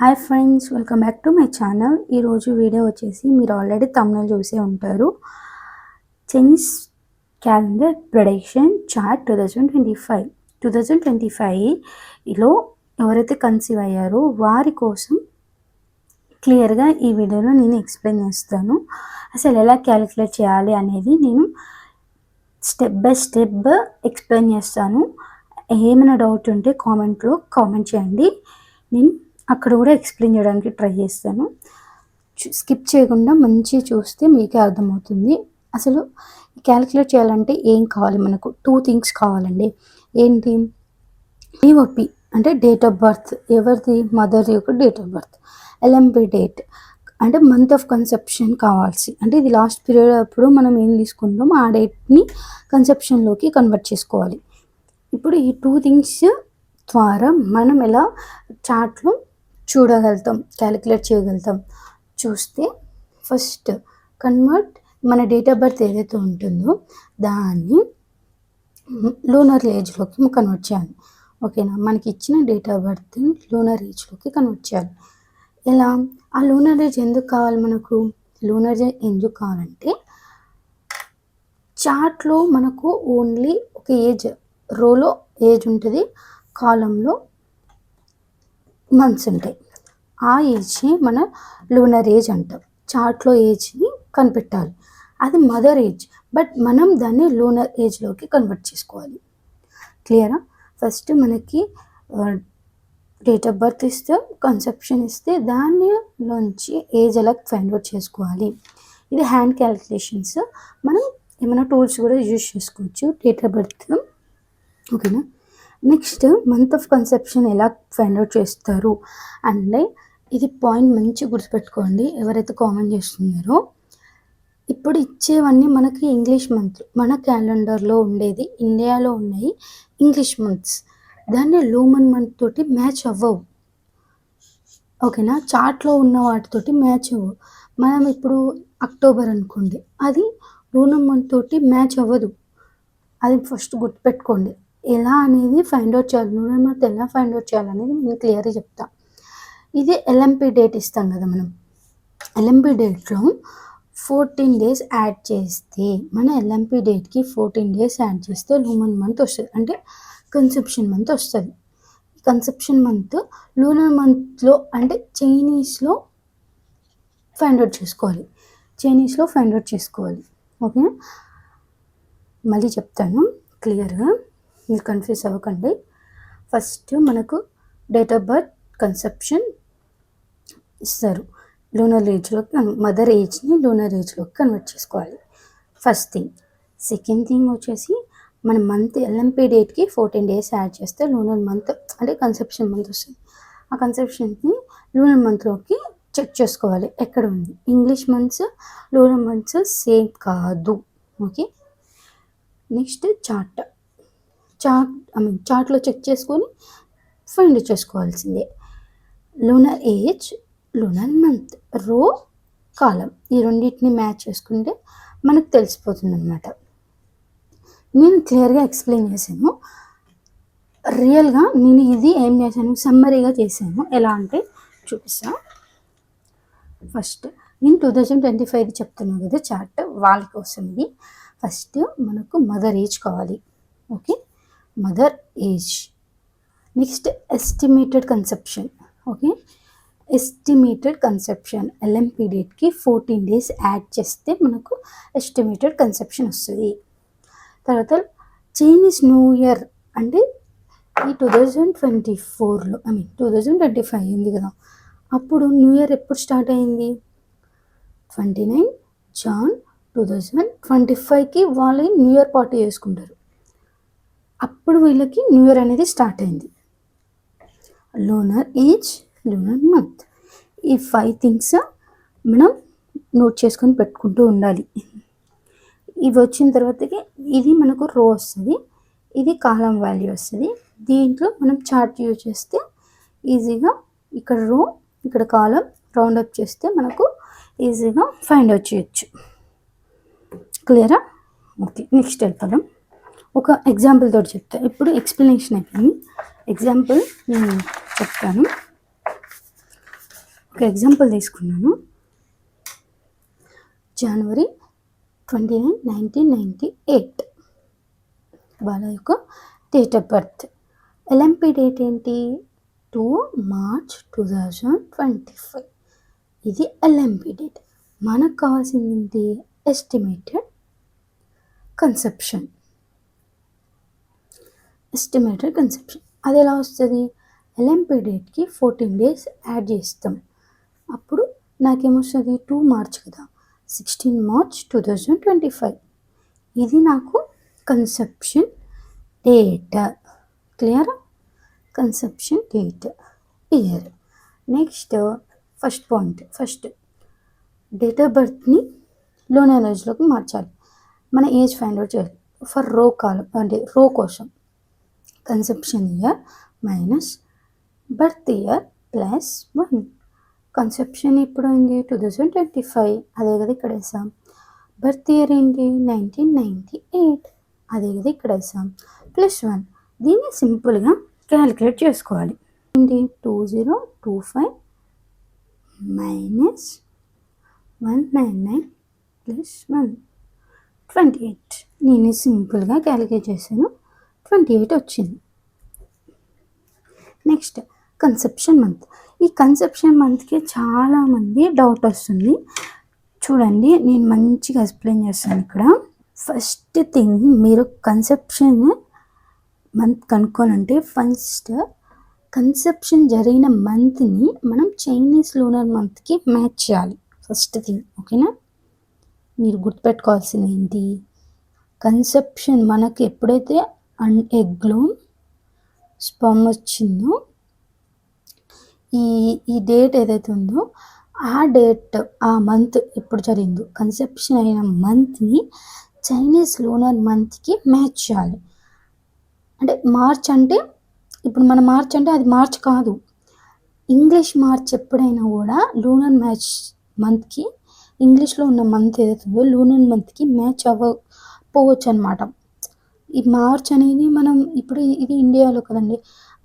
Hi friends welcome back to my channel ఈరోజు video వచ్చేసి మీరు ఆల్రెడీ తమిళ చూసే ఉంటారు. Chinese calendar production chart two thousand twenty five two thousand twenty ఫైవ్లో ఎవరైతే కన్సీవ్ అయ్యారో వారి కోసం క్లియర్గా ఈ వీడియోలో నేను ఎక్స్ప్లెయిన్ చేస్తాను. అసలు ఎలా క్యాలిక్యులేట్ చేయాలి అనేది నేను స్టెప్ బై స్టెప్ ఎక్స్ప్లెయిన్ చేస్తాను. ఏమైనా డౌట్ ఉంటే కామెంట్లో కామెంట్ చేయండి. నేను అక్కడ కూడా ఎక్స్ప్లెయిన్ చేయడానికి ట్రై చేస్తాను. స్కిప్ చేయకుండా మంచిగా చూస్తే మీకే అర్థమవుతుంది. అసలు క్యాలిక్యులేట్ చేయాలంటే ఏం కావాలి మనకు? టూ థింగ్స్ కావాలండి. ఏంటి? డిఓపి అంటే డేట్ ఆఫ్ బర్త్. ఎవరిది? మదర్ యొక్క date of birth. LMP date. అంటే మంత్ ఆఫ్ కన్సెప్షన్ కావాల్సి. అంటే ఇది లాస్ట్ పీరియడ్ అప్పుడు మనం ఏం తీసుకుంటామో ఆ డేట్ని కన్సెప్షన్లోకి కన్వర్ట్ చేసుకోవాలి. ఇప్పుడు ఈ టూ థింగ్స్ ద్వారా మనం ఎలా చార్ట్లో చూడగలుగుతాం క్యాలిక్యులేట్ చేయగలుగుతాం. చూస్తే ఫస్ట్ కన్వర్ట్ మన డేట్ ఆఫ్ బర్త్ ఏదైతే ఉంటుందో దాన్ని లూనర్ ఏజ్లోకి కన్వర్ట్ చేయాలి. ఓకేనా? మనకి ఇచ్చిన డేట్ ఆఫ్ బర్త్ లూనర్ ఏజ్లోకి కన్వర్ట్ చేయాలి. ఎలా? ఆ లూనర్ ఏజ్ ఎందుకు కావాలి మనకు? లూనర్ ఏజ్ ఎందుకు కావాలంటే చార్ట్లో మనకు ఓన్లీ ఒక ఏజ్ రోలో ఏజ్ ఉంటుంది కాలంలో మంత్స్ ఉంటాయి. ఆ ఏజ్ని మన లూనర్ ఏజ్ అంటాం. చార్ట్లో ఏజ్ని కనిపెట్టాలి. అది మదర్ ఏజ్ బట్ మనం దాన్ని లూనర్ ఏజ్లోకి కన్వర్ట్ చేసుకోవాలి. క్లియరా ఫస్ట్ మనకి డేట్ ఆఫ్ బర్త్ ఇస్తే కన్సెప్షన్ ఇస్తే దానిలోంచి ఏజ్ ఎలా ఫైండ్ అవుట్ చేసుకోవాలి? ఇది హ్యాండ్ క్యాలిక్యులేషన్స్ మనం ఏమైనా టూల్స్ కూడా యూజ్ చేసుకోవచ్చు. డేట్ ఆఫ్ బర్త్ ఓకేనా? నెక్స్ట్ మంత్ ఆఫ్ కన్సెప్షన్ ఎలా ఫైండ్ అవుట్ చేస్తారు? అంటే ఇది పాయింట్ మంచి గుర్తుపెట్టుకోండి ఎవరైతే కామెంట్ చేస్తున్నారో. ఇప్పుడు ఇచ్చేవన్నీ మనకి ఇంగ్లీష్ మంత్ మన క్యాలెండర్లో ఉండేది ఇండియాలో ఉన్నాయి ఇంగ్లీష్ మంత్స్ దాన్ని లూమన్ మంత్ తోటి మ్యాచ్ అవ్వవు. ఓకేనా? చార్ట్లో ఉన్న వాటితోటి మ్యాచ్ అవ్వవు మనం ఇప్పుడు అక్టోబర్ అనుకోండి అది లూనమ్ మంత్ తోటి మ్యాచ్ అవ్వదు. అది ఫస్ట్ గుర్తుపెట్టుకోండి. ఎలా అనేది ఫైండ్ అవుట్ చేయాలి. లూనర్ మంత్ ఎలా ఫైండ్ అవుట్ చేయాలనేది నేను క్లియర్గా చెప్తా. ఇది ఎల్ఎంపి డేట్ ఇస్తాం కదా మనం. ఎల్ఎంపి డేట్లో ఫోర్టీన్ డేస్ యాడ్ చేస్తే మన ఎల్ఎంపి డేట్కి ఫోర్టీన్ డేస్ యాడ్ చేస్తే లూమన్ మంత్ వస్తుంది. అంటే కన్సెప్షన్ మంత్ వస్తుంది. కన్సెప్షన్ మంత్ లూనర్ మంత్లో అంటే చైనీస్లో ఫైండ్ అవుట్ చేసుకోవాలి. చైనీస్లో ఫైండ్ అవుట్ చేసుకోవాలి. ఓకే మళ్ళీ చెప్తాను. క్లియర్గా మీరు కన్ఫ్యూజ్ అవ్వకండి. ఫస్ట్ మనకు డేట్ ఆఫ్ బర్త్ కన్సెప్షన్ ఇస్తారు. లూనర్ ఏజ్లోకి మదర్ ఏజ్ని లూనర్ ఏజ్లోకి కన్వర్ట్ చేసుకోవాలి. ఫస్ట్ థింగ్ సెకండ్ థింగ్ వచ్చేసి మన మంత్ ఎల్ఎంపీ డేట్కి ఫోర్టీన్ డేస్ యాడ్ చేస్తే లూనర్ మంత్ అంటే కన్సెప్షన్ మంత్ వస్తుంది. ఆ కన్సెప్షన్ని లూనర్ మంత్లోకి చెక్ చేసుకోవాలి. ఎక్కడ ఉంది? English months lunar months same కాదు. Okay next chart chart I mean చార్ట్లో చెక్ చేసుకొని ఫైండ్ చేసుకోవాల్సిందే. Lunar age lunar month row కాలం. ఈ రెండింటిని మ్యాచ్ చేసుకుంటే మనకు తెలిసిపోతుంది అనమాట నేను క్లియర్గా ఎక్స్ప్లెయిన్ చేశాను. రియల్గా నేను ఇది ఏం చేశాను? సమ్మరీగా చేశాను. ఎలా అంటే చూపిస్తా. ఫస్ట్ నేను టూ థౌజండ్ ట్వంటీ ఫైవ్ చెప్తున్నాను కదా చార్ట్ వాళ్ళ కోసం ఇది. ఫస్ట్ మనకు మదర్ ఏజ్ కావాలి. Okay? Mother age. Next estimated conception okay estimated conception LMP డేట్కి ఫోర్టీన్ డేస్ యాడ్ చేస్తే మనకు ఎస్టిమేటెడ్ కన్సెప్షన్ వస్తుంది. తర్వాత చైనీస్ న్యూ ఇయర్ అంటే ఈ టూ థౌజండ్ ట్వంటీ ఫోర్లో I mean two thousand twenty five అయింది కదా. అప్పుడు న్యూ ఇయర్ ఎప్పుడు స్టార్ట్ అయింది? Twenty nine Jan two thousand twenty ఫైవ్కి వాళ్ళు న్యూ ఇయర్ పార్టీ చేసుకుంటారు. అప్పుడు వీళ్ళకి న్యూ ఇయర్ అనేది స్టార్ట్ అయింది. లోనర్ ఏజ్ లోనర్ మంత్ ఈ ఫైవ్ థింగ్స్ మనం నోట్ చేసుకొని పెట్టుకుంటూ ఉండాలి. ఇవి వచ్చిన తర్వాతకి ఇది మనకు రో వస్తుంది ఇది కాలం వాల్యూ వస్తుంది. దీంట్లో మనం చార్ట్ యూజ్ చేస్తే ఈజీగా ఇక్కడ రో ఇక్కడ కాలం రౌండ్ అప్ చేస్తే మనకు ఈజీగా ఫైండ్ అవుట్ చేయొచ్చు. క్లియరా ఓకే నెక్స్ట్ వెళ్ళిపోదాం ఒక ఎగ్జాంపుల్ తోటి చెప్తా. ఇప్పుడు ఎక్స్ప్లెనేషన్ అయిపోయింది. ఎగ్జాంపుల్ నేను చెప్తాను. ఒక ఎగ్జాంపుల్ తీసుకున్నాను. January twenty nine nineteen ninety eight వాళ్ళ యొక్క date of birth LMP date ఏంటి? Two March two thousand twenty five ఇది ఎల్ఎంపి డేట్ మనకు కావాల్సింది ఏంటి? ఎస్టిమేటెడ్ కన్సెప్షన్ ఎస్టిమేటెడ్ కన్సెప్షన్ అది ఎలా వస్తుంది? ఎల్ఎంపి డేట్కి ఫోర్టీన్ డేస్ యాడ్ చేస్తాం. అప్పుడు నాకేమొస్తుంది? టూ మార్చ్ కదా. Sixteen March two thousand twenty five ఇది నాకు conception date clear conception date year next first point first date of బర్త్ని లోన్ ఎనర్జీలోకి మార్చాలి. మన ఏజ్ ఫైండ్ అవుట్ చేయాలి. ఫర్ రో కాలం అంటే రో కోసం. Conception year minus birth year plus one conception ఇప్పుడు ఏంటి? టూ థౌజండ్ ట్వంటీ ఫైవ్ అదే కదా ఇక్కడ వేసాం. బర్త్ ఇయర్ ఏంటి? నైన్టీన్ నైంటీ ఎయిట్ అదే కదా ఇక్కడ వేసాం. ప్లస్ వన్ దీన్ని సింపుల్గా క్యాలిక్యులేట్ చేసుకోవాలి. ఏంటి? Two zero two five minus one nine nine plus one twenty eight నేను సింపుల్గా క్యాలిక్యులేట్ చేశాను. ట్వంటీ ఎయిట్ వచ్చింది. Next conception month. ఈ కన్సెప్షన్ మంత్కి చాలామంది డౌట్ వస్తుంది. చూడండి నేను మంచిగా ఎక్స్ప్లెయిన్ చేస్తాను ఇక్కడ. ఫస్ట్ థింగ్ మీరు కన్సెప్షన్ మంత్ కనుక్కోవాలంటే ఫస్ట్ కన్సెప్షన్ జరిగిన మంత్ని మనం చైనీస్ లూనర్ మంత్కి మ్యాచ్ చేయాలి. ఫస్ట్ థింగ్ ఓకేనా? మీరు గుర్తుపెట్టుకోవాల్సింది ఏంటి? కన్సెప్షన్ మనకి ఎప్పుడైతే అండ్ ఎగ్లో స్పమ్ వచ్చిందో. ఈ ఈ డేట్ ఏదైతే ఉందో ఆ డేట్ ఆ మంత్ ఎప్పుడు జరిగిందో కన్సెప్షన్ అయిన మంత్ని చైనీస్ లూనర్ మంత్కి మ్యాచ్ చేయాలి. అంటే మార్చ్ అంటే ఇప్పుడు మన మార్చ్ అంటే అది మార్చ్ కాదు. ఇంగ్లీష్ మార్చ్ ఎప్పుడైనా కూడా లూనర్ మ్యాచ్ మంత్కి ఇంగ్లీష్లో ఉన్న మంత్ ఏదైతే ఉందో లూనర్ మంత్కి మ్యాచ్ అవ్వకపోవచ్చు అనమాట ఈ మార్చ్ అనేది మనం ఇప్పుడు ఇది ఇండియాలో కదండి.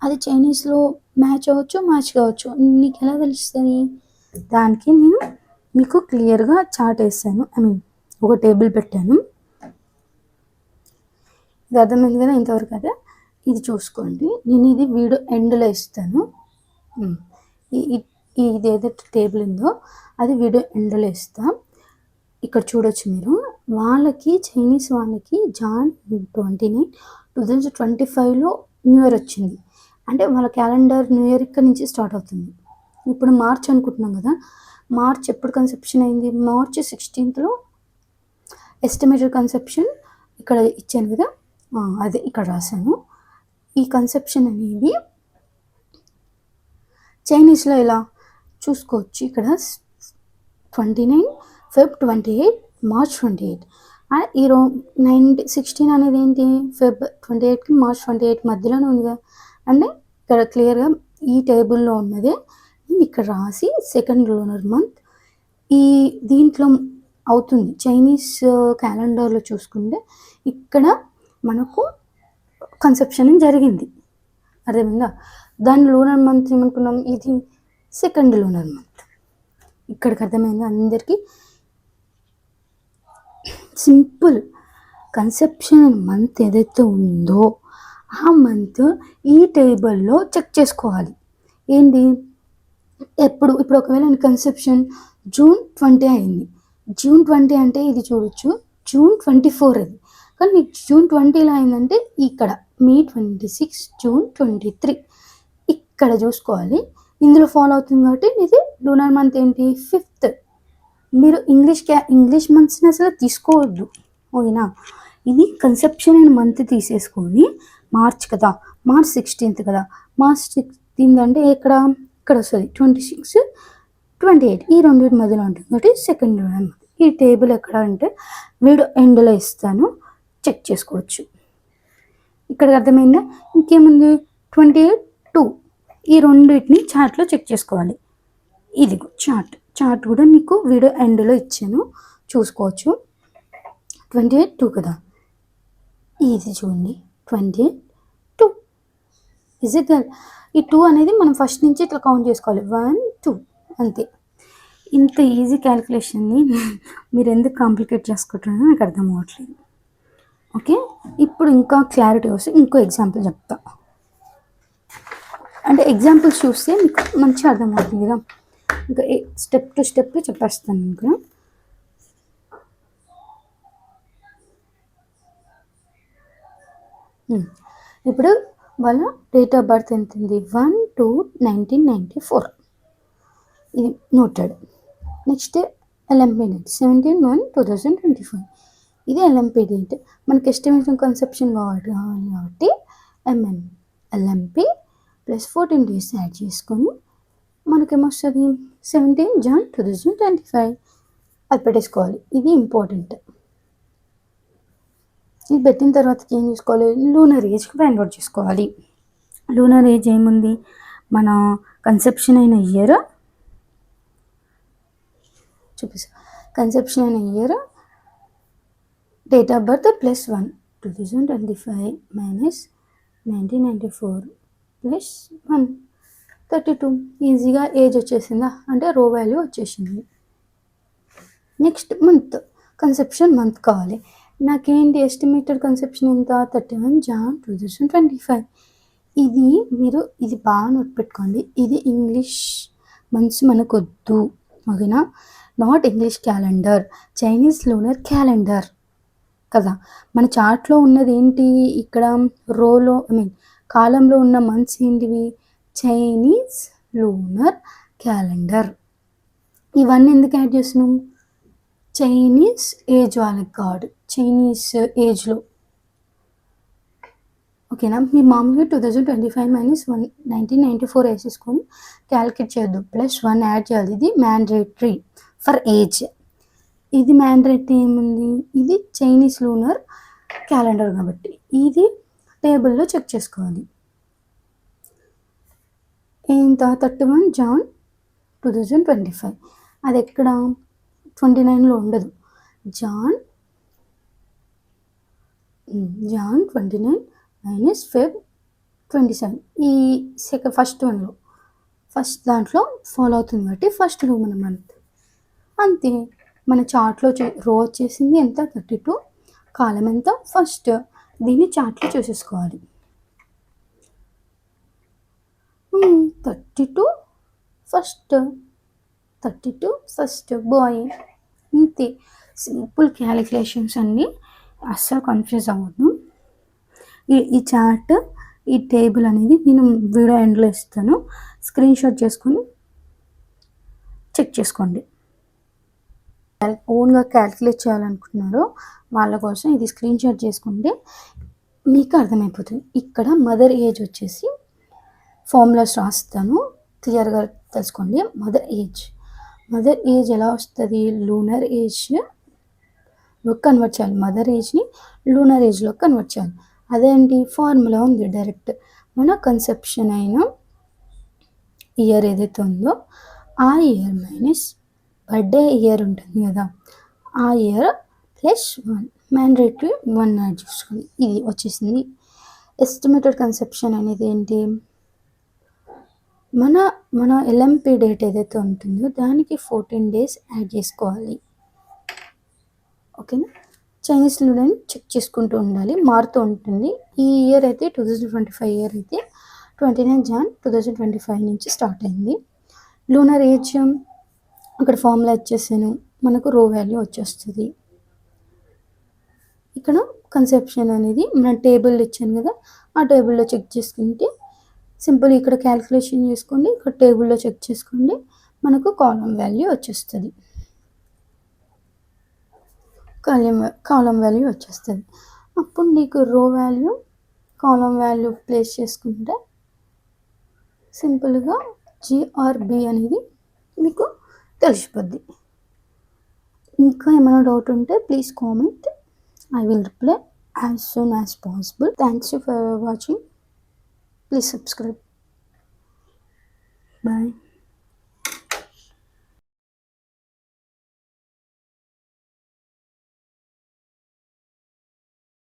అది చైనీస్లో మ్యాచ్ అవ్వచ్చు మ్యాచ్ కావచ్చు. నీకు ఎలా తెలుస్తుంది? దానికి నేను మీకు క్లియర్గా చార్ట్ వేస్తాను. ఐ మీన్ ఒక టేబుల్ పెట్టాను. ఇది అర్థమైంది కదా ఇంతవరకు కదా? ఇది చూసుకోండి. నేను ఇది వీడియో ఎండ్లో ఇస్తాను. ఈ- ఇది ఏదైతే టేబుల్ ఉందో అది వీడియో ఎండ్లో ఇస్తాను ఇక్కడ చూడొచ్చు మీరు. వాళ్ళకి చైనీస్ వాళ్ళకి Jan twenty nine two thousand twenty ఫైవ్లో న్యూ ఇయర్ వచ్చింది. అంటే వాళ్ళ క్యాలెండర్ న్యూ ఇయర్ ఇక్కడ నుంచి స్టార్ట్ అవుతుంది. ఇప్పుడు మార్చ్ అనుకుంటున్నాం కదా. మార్చ్ ఎప్పుడు కన్సెప్షన్ అయింది? మార్చ్ సిక్స్టీన్త్లో ఎస్టిమేటెడ్ కన్సెప్షన్ ఇక్కడ ఇచ్చాను కదా. అదే ఇక్కడ రాశాను. ఈ కన్సెప్షన్ అనేది చైనీస్లో ఇలా చూసుకోవచ్చు. ఇక్కడ twenty nine Feb twenty eight March twenty eight ఈ రో నైన్టీ సిక్స్టీన్ అనేది ఏంటి? ఫెబ్ ట్వంటీ ఎయిట్కి మార్చ్ ట్వంటీ ఎయిట్ మధ్యలోనే ఉంది కదా. అంటే ఇక్కడ క్లియర్గా ఈ టేబుల్లో ఉన్నదే. నేను ఇక్కడ రాసి సెకండ్ లోనర్ మంత్ ఈ దీంట్లో అవుతుంది. చైనీస్ క్యాలెండర్లో uh, చూసుకుంటే ఇక్కడ మనకు కన్సెప్షన్ జరిగింది. అర్థమైందా? దాని లూనర్ మంత్ ఏమనుకున్నాం? ఇది సెకండ్ లూనర్ మంత్ ఇక్కడికి అర్థమైంది అందరికీ? సింపుల్ కన్సెప్షన్ మంత్ ఏదైతే ఉందో ఆ మంత్ ఈ టేబుల్లో చెక్ చేసుకోవాలి. ఏంటి? ఎప్పుడు? ఇప్పుడు ఒకవేళ కన్సెప్షన్ జూన్ ట్వంటీ అయింది. జూన్ ట్వంటీ అంటే ఇది చూడొచ్చు. జూన్ ట్వంటీ ఫోర్ అది. కానీ జూన్ ట్వంటీలో అయిందంటే ఇక్కడ. May twenty six June twenty three. ఇక్కడ చూసుకోవాలి. ఇందులో ఫాలో అవుతుంది కాబట్టి ఇది లూనర్ మంత్ ఏంటి? ఫిఫ్త్. మీరు ఇంగ్లీష్ క్యా ఇంగ్లీష్ మంత్స్ని అసలు తీసుకోవద్దు. ఓకేనా? ఇది కన్సెప్షన్ అండ్ మంత్ తీసేసుకొని మార్చ్ కదా మార్చ్ సిక్స్టీన్త్ కదా. మార్చ్ సిక్స్టీన్త్ అంటే ఇక్కడ ఇక్కడ వస్తుంది ట్వంటీ సిక్స్ ట్వంటీ ఎయిట్ ఈ రెండింటి మధ్యలో ఉంటుంది. కాబట్టి సెకండ్ ఈ టేబుల్ ఎక్కడ అంటే వీడియో ఎండ్లో ఇస్తాను. చెక్ చేసుకోవచ్చు. ఇక్కడికి అర్థమైందా? ఇంకేముంది? ట్వంటీ ఎయిట్ టూ ఈ రెండింటిని చార్ట్లో చెక్ చేసుకోవాలి. ఇది చార్ట్ చార్ట్ కూడా మీకు వీడియో ఎండ్లో ఇచ్చాను. చూసుకోవచ్చు. ట్వంటీ ఎయిట్ టూ కదా? ఇది చూడండి. Twenty eight two. Is it ఈ టూ అనేది మనం ఫస్ట్ నుంచి ఇట్లా కౌంట్ చేసుకోవాలి. One two. అంతే. ఇంత ఈజీ క్యాలిక్యులేషన్ని మీరు ఎందుకు కాంప్లికేట్ చేసుకుంటున్నారో నాకు అర్థం అవ్వట్లేదు. ఓకే? ఇప్పుడు ఇంకా క్లారిటీ వస్తే ఇంకో ఎగ్జాంపుల్ చెప్తా. అంటే ఎగ్జాంపుల్స్ చూస్తే మీకు మంచిగా అర్థమవుతుంది కదా? ఇంకా స్టెప్ టు స్టెప్ చెప్పేస్తాను ఇంకా. ఇప్పుడు వాళ్ళ డేట్ ఆఫ్ బర్త్ ఎంత ఉంది one two nineteen ninety four ఇది noted next LMP date seventeen one two thousand twenty five ఇది ఎల్ఎంపీ డేట్ మనకి ఎస్టిమేషన్ కన్సెప్షన్ కాబట్టి కావాలి కాబట్టి MM LMP plus fourteen days add చేసుకొని మనకేమొస్తుంది seventeen Jan two thousand twenty five అది పెట్టేసుకోవాలి. ఇది ఇంపార్టెంట్ ఇది పెట్టిన తర్వాత ఏం చేసుకోవాలి? లూనర్ ఏజ్కి ఫైండ్ అవుట్ చేసుకోవాలి. లూనర్ ఏజ్ ఏముంది? మన కన్సెప్షన్ అయిన ఇయర్ చూపిస్తా. కన్సెప్షన్ అయిన year date of birth plus one two thousand twenty five minus nineteen ninety four plus one thirty two. ఈజీగా ఏజ్ వచ్చేసిందా? అంటే రో వాల్యూ వచ్చేసింది. Next month. కన్సెప్షన్ మంత్ కావాలి. నాకేంటి ఎస్టిమేటెడ్ కన్సెప్షన్ ఎంత? Thirty one Jan two thousand twenty five. ఇది మీరు ఇది బాగా నోట్ పెట్టుకోండి. ఇది ఇంగ్లీష్ మంత్స్ మనకు వద్దు ఓకేనా? Not English calendar Chinese lunar calendar కదా? మన చార్ట్లో ఉన్నది ఏంటి ఇక్కడ రోలో ఐ మీన్ కాలంలో ఉన్న మంత్స్ ఏంటివి? Chinese lunar calendar. ఇవన్నీ ఎందుకు యాడ్ చేసినాం చైనీస్ ఏజ్ వాళ్ళకి కాదు చైనీస్ ఏజ్లో ఓకేనా? మీ మామూలుగా two thousand twenty five minus one nineteen ninety four వేసేసుకొని క్యాలిక్యులేట్ చేయొద్దు ప్లస్ వన్ యాడ్ చేయాలి. ఇది మ్యాండేటరీ ఫర్ ఏజ్ ఇది మ్యాండేటరీ ఏముంది? ఇది చైనీస్ లూనర్ క్యాలెండర్ కాబట్టి. ఇది టేబుల్లో చెక్ చేసుకోవాలి. ఇంత thirty one Jan two thousand twenty five. అది ఎక్కడ? ట్వంటీ నైన్లో ఉండదు. Jan Jan twenty nine minus Feb twenty seven. ఈ సెకండ్ ఫస్ట్ వన్లో. ఫస్ట్ దాంట్లో ఫాలో అవుతుంది కాబట్టి ఫస్ట్లో మన మంత్ అంతే. మన చార్ట్లో రో వచ్చేసింది ఎంత? Thirty two. కాలం ఎంత? ఫస్ట్. దీన్ని చార్ట్లో చూసేసుకోవాలి. Thirty two first thirty two first bye అంతే సింపుల్ క్యాలిక్యులేషన్స్ అన్నీ అస్సలు కన్ఫ్యూజ్ అవ్వద్దు. ఈ ఈ చార్ట్ ఈ టేబుల్ అనేది నేను వీడియో ఎండ్లో ఇస్తాను. స్క్రీన్ షాట్ చేసుకొని చెక్ చేసుకోండి. ఓన్గా క్యాల్కులేట్ చేయాలనుకుంటున్నారో వాళ్ళ కోసం ఇది స్క్రీన్ షాట్ చేసుకుంటే మీకు అర్థమైపోతుంది. ఇక్కడ మదర్ ఏజ్ వచ్చేసి ఫార్ములాస్ రాస్తాను. క్లియర్గా తెలుసుకోండి. మదర్ ఏజ్ మదర్ ఏజ్ ఎలా వస్తుంది? లూనర్ ఏజ్ కన్వర్ట్ చేయాలి. మదర్ ఏజ్ని లూనర్ ఏజ్లో కన్వర్ట్ చేయాలి. అదేంటి? ఫార్ములా ఉంది డైరెక్ట్ మన కన్సెప్షన్ అయిన ఇయర్ ఏదైతే ఉందో ఆ ఇయర్ మైనస్ బర్త్డే ఇయర్ ఉంటుంది కదా. ఆ year plus one mandatory one add చూసుకోండి. ఇది వచ్చేసింది. ఎస్టిమేటెడ్ కన్సెప్షన్ అనేది ఏంటి? మన మన ఎల్ఎంపి డేట్ ఏదైతే ఉంటుందో దానికి ఫోర్టీన్ డేస్ యాడ్ చేసుకోవాలి. ఓకేనా చైనీస్ లూడని చెక్ చేసుకుంటూ ఉండాలి. మారుతూ ఉంటుంది. ఈ ఇయర్ అయితే two thousand twenty five year అయితే twenty nine Jan two thousand twenty five నుంచి స్టార్ట్ అయింది. లూనర్ ఏజ్ అక్కడ ఫార్ములా ఇచ్చేసాను. మనకు రో వాల్యూ వచ్చేస్తుంది. ఇక్కడ కన్సెప్షన్ అనేది మన టేబుల్ ఇచ్చాను కదా ఆ టేబుల్లో చెక్ చేసుకుంటే సింపుల్ ఇక్కడ క్యాలిక్యులేషన్ చేసుకోండి ఇక్కడ టేబుల్లో చెక్ చేసుకోండి మనకు కాలం వాల్యూ వచ్చేస్తుంది. కాలం కాలం వాల్యూ వచ్చేస్తుంది. అప్పుడు నీకు రో వాల్యూ కాలం వాల్యూ ప్లేస్ చేసుకుంటే సింపుల్గా జిఆర్బి అనేది మీకు తెలిసిపోద్ది. ఇంకా ఏమైనా డౌట్ ఉంటే please comment. I will reply as soon as possible. Thanks for watching. Please subscribe bye